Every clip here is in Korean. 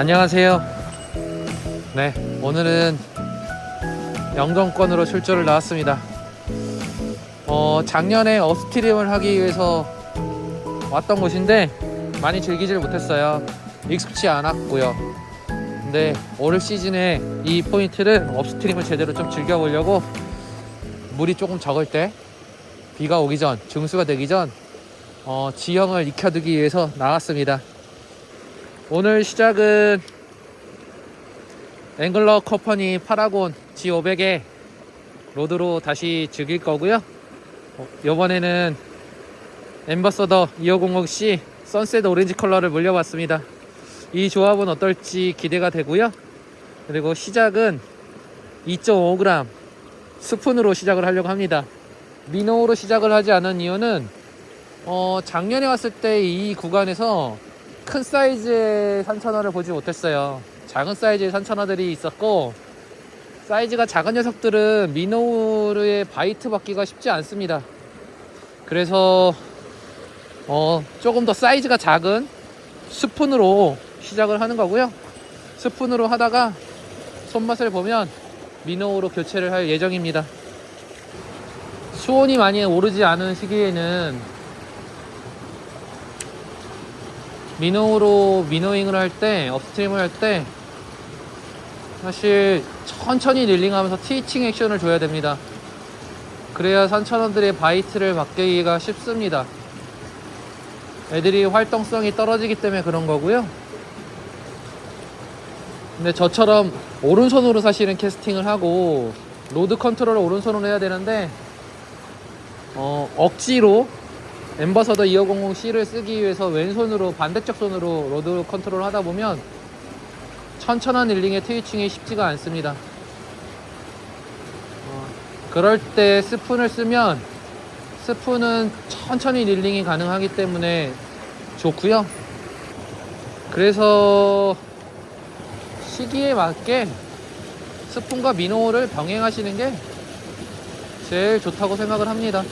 안녕하세요. 네, 오늘은 영동권으로 출조를 나왔습니다. 어, 작년에 업스트림을 하기 위해서 왔던 곳인데 많이 즐기질 못했어요. 익숙치 않았고요. 근데 올 시즌에 이 포인트를 업스트림을 제대로 좀 즐겨보려고 물이 조금 적을 때 비가 오기 전, 증수가 되기 전 어, 지형을 익혀두기 위해서 나왔습니다. 오늘 시작은 앵글러 커퍼니 파라곤 G500의 로드로 다시 즐길 거고요. 어, 이번에는 엠버서더 2500C 선셋 오렌지 컬러를 물려봤습니다. 이 조합은 어떨지 기대가 되고요. 그리고 시작은 2.5g 스푼으로 시작을 하려고 합니다. 미노로 시작을 하지 않은 이유는 어, 작년에 왔을 때 이 구간에서 큰 사이즈의 산천어를 보지 못했어요. 작은 사이즈의 산천어들이 있었고 사이즈가 작은 녀석들은 미노르의 바이트 받기가 쉽지 않습니다. 그래서 어, 조금 더 사이즈가 작은 스푼으로 시작을 하는 거고요. 스푼으로 하다가 손맛을 보면 미노우로 교체를 할 예정입니다. 수온이 많이 오르지 않은 시기에는 미노우로 미노잉을 할 때, 업스트림을 할 때, 사실 천천히 릴링하면서 티칭 액션을 줘야 됩니다. 그래야 산천어들의 바이트를 막기가 쉽습니다. 애들이 활동성이 떨어지기 때문에 그런 거고요. 근데 저처럼 오른손으로 사실은 캐스팅을 하고 로드 컨트롤을 오른손으로 해야 되는데 어, 억지로 엠버서더 2500C를 쓰기 위해서 왼손으로 반대쪽 손으로 로드 컨트롤 하다 보면 천천한 릴링의 트위칭이 쉽지가 않습니다. 어, 그럴 때 스푼을 쓰면 스푼은 천천히 릴링이 가능하기 때문에 좋고요. 그래서 시기에 맞게 스푼과 미노를 병행하시는 게 제일 좋다고 생각을 합니다.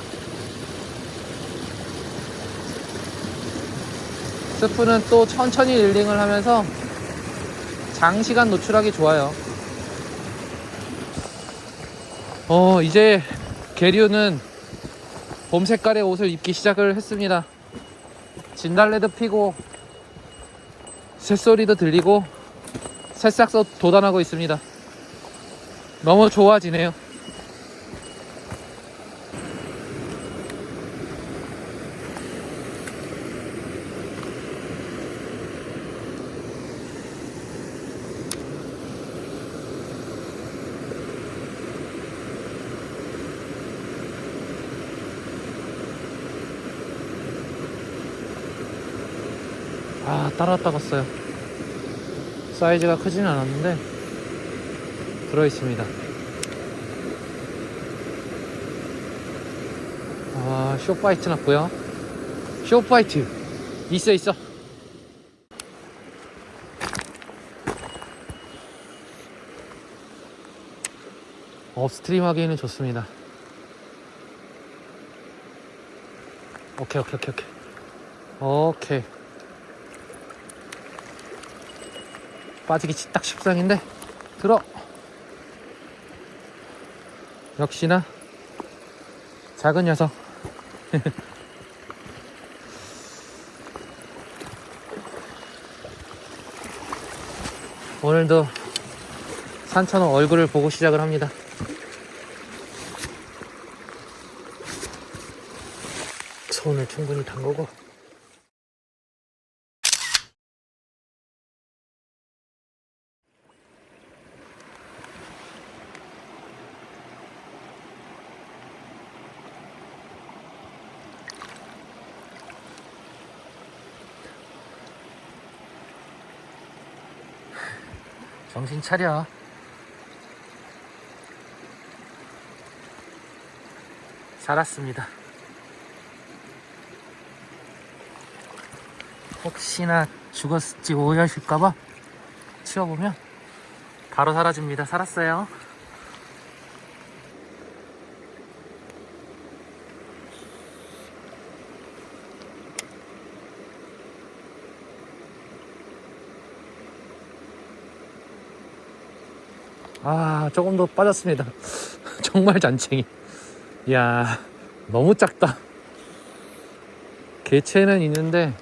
스푼은 또 천천히 릴링을 하면서 장시간 노출하기 좋아요. 어, 이제 계류는 봄 색깔의 옷을 입기 시작을 했습니다. 진달래도 피고 새소리도 들리고 새싹도 돋아나고 있습니다. 너무 좋아지네요. 아, 따라왔다 갔어요. 사이즈가 크지는 않았는데 들어있습니다. 아, 쇼파이트 났고요. 쇼파이트 있어 있어. 업스트림 하기에는 좋습니다. 오케이 오케이 오케이 오케이. 오케이. 빠지기 딱 십상인데 들어. 역시나 작은 녀석. 오늘도 산천어 얼굴을 보고 시작을 합니다. 손을 충분히 담그고 정신 차려. 살았습니다. 혹시나 죽었을지 오해하실까봐 치워보면 바로 사라집니다. 살았어요. 아 조금 더 빠졌습니다. 정말 잔챙이. 이야 너무 작다. 개체는 있는데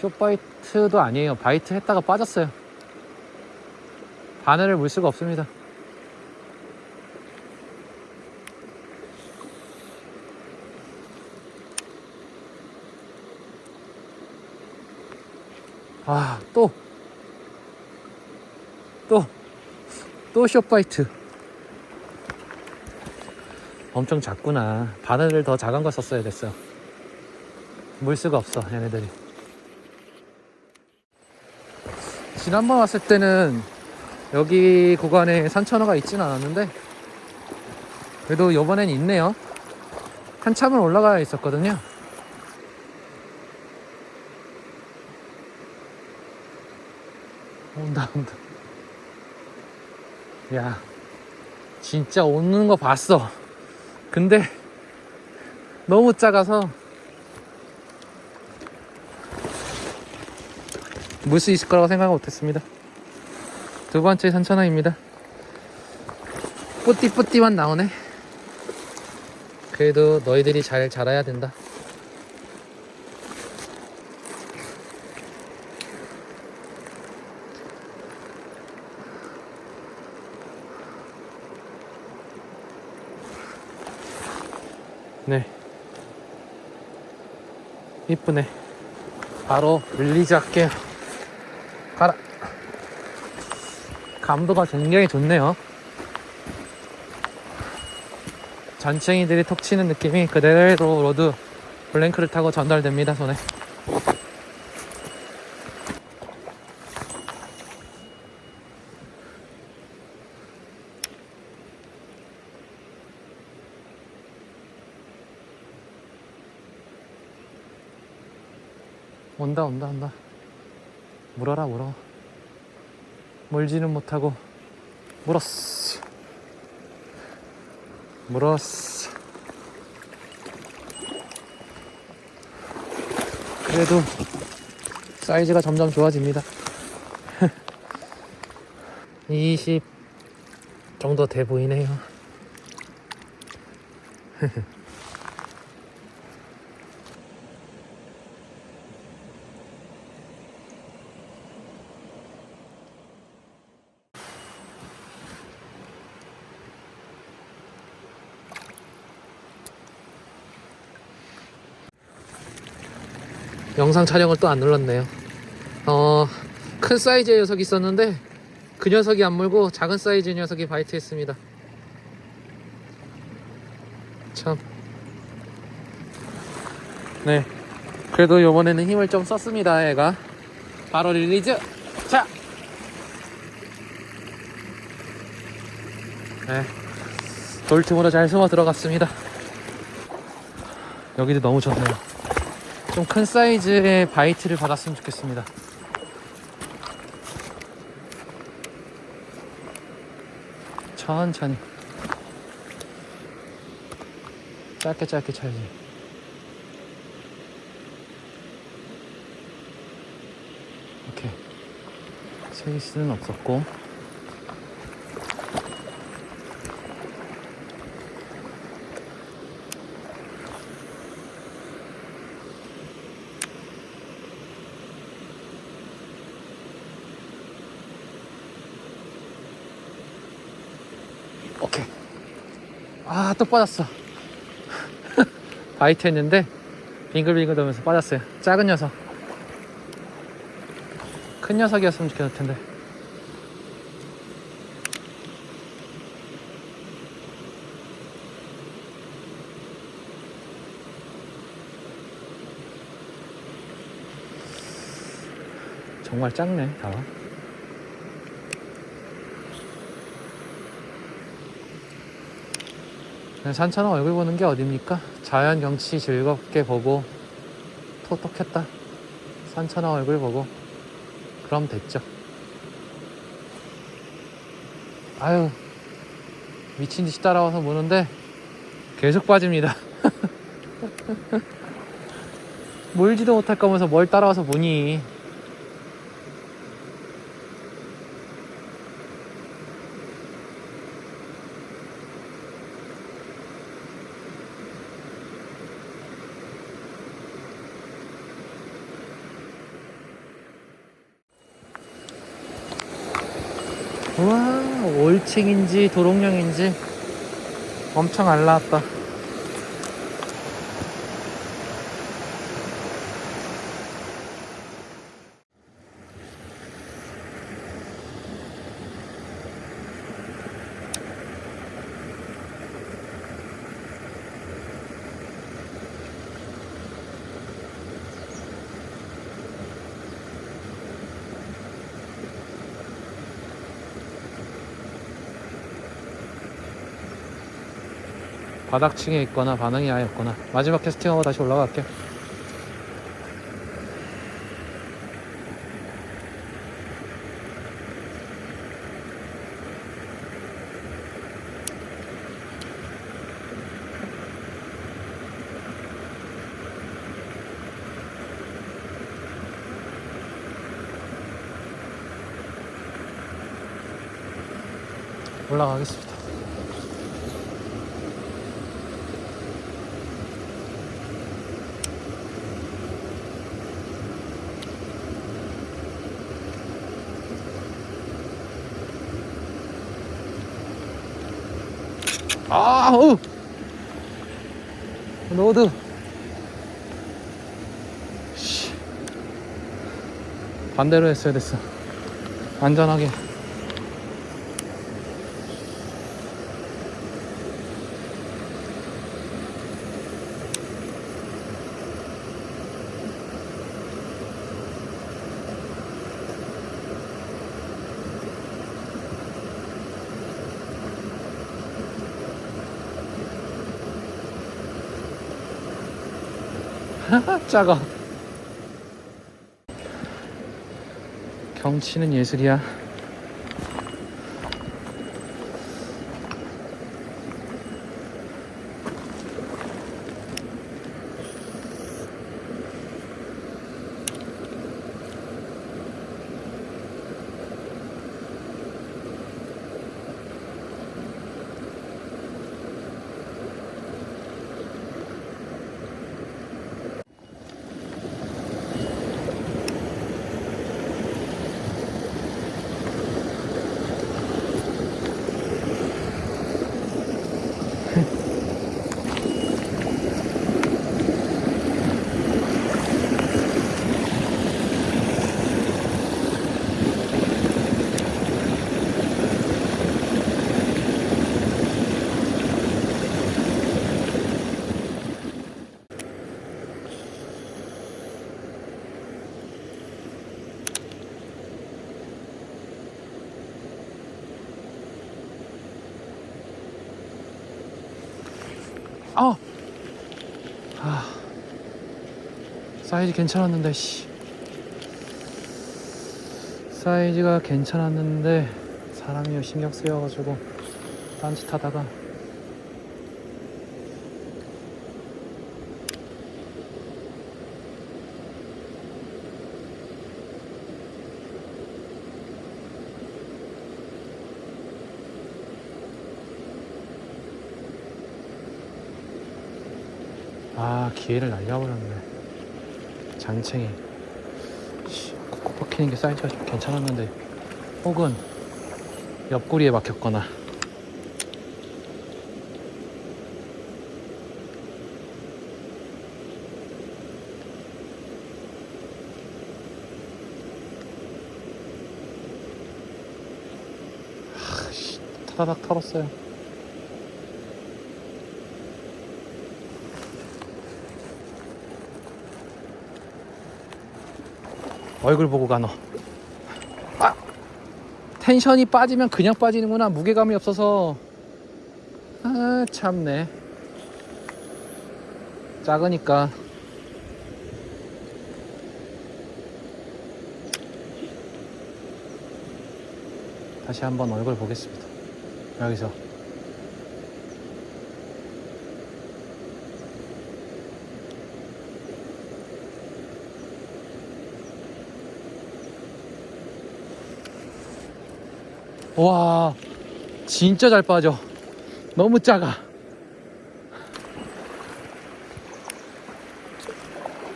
숏바이트도 아니에요. 바이트 했다가 빠졌어요. 바늘을 물 수가 없습니다. 아, 또, 또, 또 숏바이트. 엄청 작구나. 바늘을 더 작은 거 썼어야 됐어. 물 수가 없어, 얘네들이. 지난번 왔을 때는 여기 구간에 산천어가 있진 않았는데, 그래도 요번엔 있네요. 한참을 올라가 있었거든요. 온다 온다 야 진짜 오는 거 봤어. 근데 너무 작아서 물 수 있을 거라고 생각 못했습니다. 두 번째 산천어입니다. 뿌띠뿌띠만 나오네. 그래도 너희들이 잘 자라야 된다 네. 이쁘네. 바로 릴리즈 할게요. 가라. 감도가 굉장히 좋네요. 잔챙이들이 톡 치는 느낌이 그대로 로드 블랭크를 타고 전달됩니다, 손에. 온다 온다. 물어라 물어. 물지는 못하고 물었어. 물었어. 그래도 사이즈가 점점 좋아집니다. 20 정도 돼 보이네요 영상 촬영을 또 안 눌렀네요. 어, 큰 사이즈의 녀석이 있었는데 그 녀석이 안 물고 작은 사이즈의 녀석이 바이트했습니다. 참. 네. 그래도 요번에는 힘을 좀 썼습니다, 애가. 바로 릴리즈. 자. 네. 돌틈으로 잘 숨어 들어갔습니다. 여기도 너무 좋네요. 좀 큰 사이즈의 바이트를 받았으면 좋겠습니다. 천천히. 짧게 짧게 쳐야지. 오케이. 세기스는 없었고. 아, 또 빠졌어. 바이트 했는데, 빙글빙글 돌면서 빠졌어요. 작은 녀석. 큰 녀석이었으면 좋겠을 텐데. 정말 작네, 다. 그냥 산천어 얼굴 보는 게 어딥니까? 자연 경치 즐겁게 보고 톡톡했다. 산천어 얼굴 보고 그럼 됐죠. 아유 미친 듯이 따라와서 무는데 계속 빠집니다. 물지도 못할 거면서 뭘 따라와서 무니? 우와 올칭인지 도롱뇽인지 엄청 알라왔다 바닥층에 있거나 반응이 아예 없거나 마지막 캐스팅하고 다시 올라갈게요 올라가겠습니다 아, 우 로드. 씨. 반대로 했어야 됐어. 안전하게. 작아. 경치는 예술이야. 아, 아, 사이즈 괜찮았는데, 씨. 사이즈가 괜찮았는데 사람이 신경 쓰여가지고 딴짓 하다가 아 기회를 날려버렸네. 장챙이. 씨, 콕콕 박히는 게 사이즈가 좀 괜찮았는데. 혹은 옆구리에 막혔거나. 타다닥 털었어요 얼굴 보고 가너. 아! 텐션이 빠지면 그냥 빠지는구나. 무게감이 없어서. 아, 참네. 작으니까. 다시 한번 얼굴 보겠습니다. 여기서. 와, 진짜 잘 빠져. 너무 작아.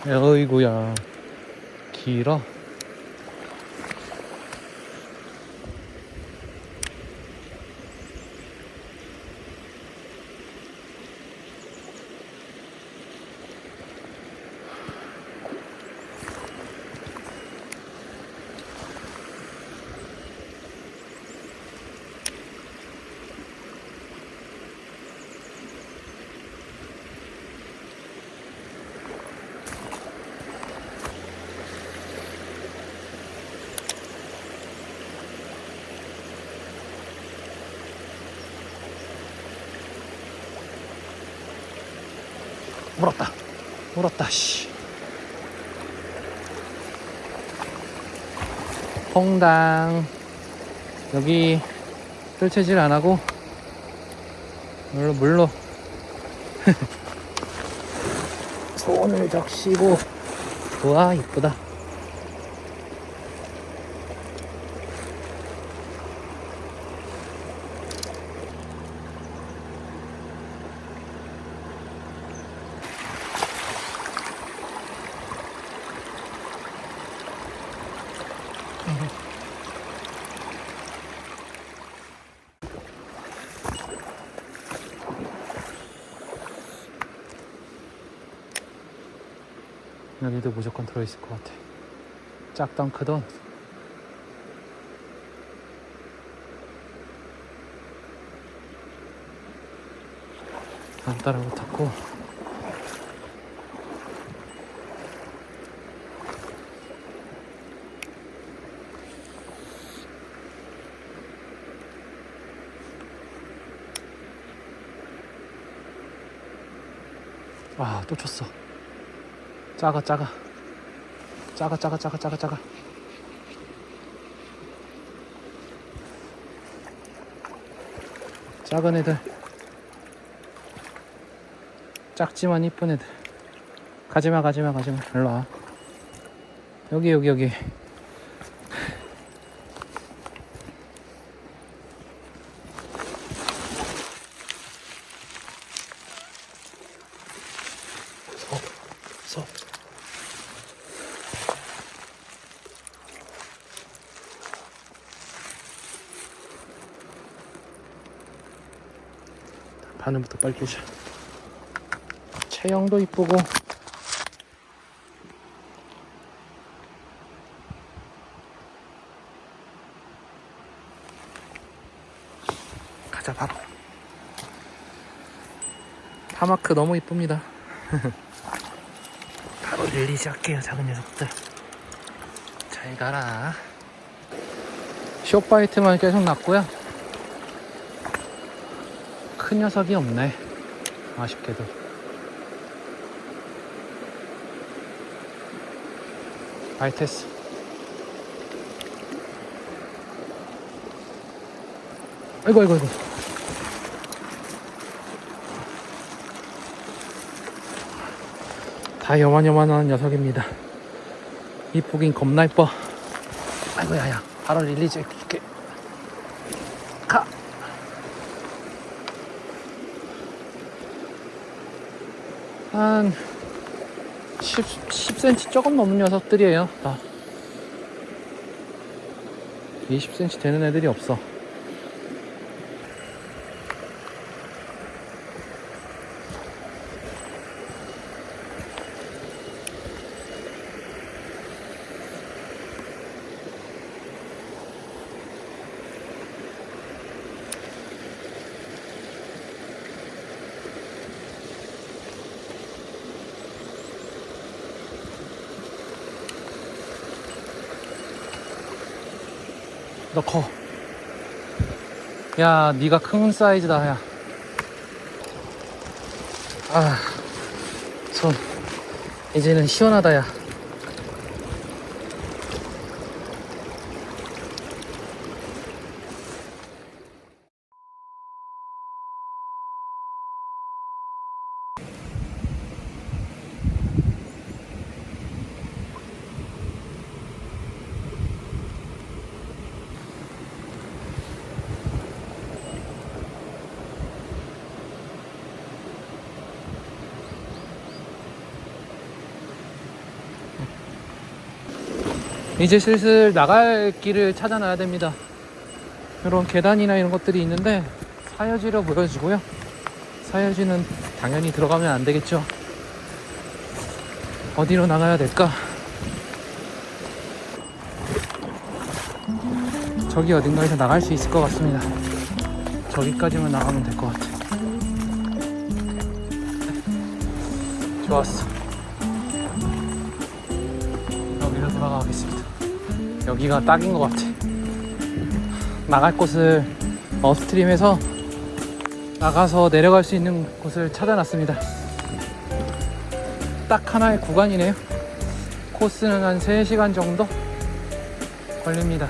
어이구야. 길어. 물었다. 물었다 씨. 홍당. 여기 뜰채질 안 하고 물로 물로. 손을 적시고. 우와 이쁘다 여기도 무조건 들어있을 것 같아. 작던 크던. 안 따라 붙었고. 아 또 쳤어 작아 작아. 작아 작아 작아 작아 작아. 작은 애들. 작지만 이쁜 애들. 가지마 가지마 가지마. 일로와. 여기 여기 여기 바늘부터 빨리 빼자. 체형도 이쁘고. 가자 바로. 파마크 너무 이쁩니다. 바로 릴리즈 할게요 작은 녀석들. 잘 가라. 쇼파이트만 계속 났고요. 큰 녀석이 없네. 아쉽게도. 바이테스. 아이고, 아이고, 아이고. 다 요만요만한 녀석입니다. 이쁘긴 겁나 이뻐. 아이고, 야, 야. 바로 릴리즈 해줄게. 가! 한 10, 10cm 조금 넘는 녀석들이에요. 다. 20cm 되는 애들이 없어. 너 커. 야, 네가 큰 사이즈다, 야. 아, 손. 이제는 시원하다, 야. 이제 슬슬 나갈 길을 찾아놔야 됩니다. 이런 계단이나 이런 것들이 있는데 사여지로 보여지고요. 사여지는 당연히 들어가면 안 되겠죠. 어디로 나가야 될까? 저기 어딘가에서 나갈 수 있을 것 같습니다. 저기까지만 나가면 될 것 같아. 좋았어. 여기로 돌아가겠습니다. 여기가 딱인 것 같아. 나갈 곳을 업스트림에서 나가서 내려갈 수 있는 곳을 찾아놨습니다. 딱 하나의 구간이네요. 코스는 한 3시간 정도 걸립니다.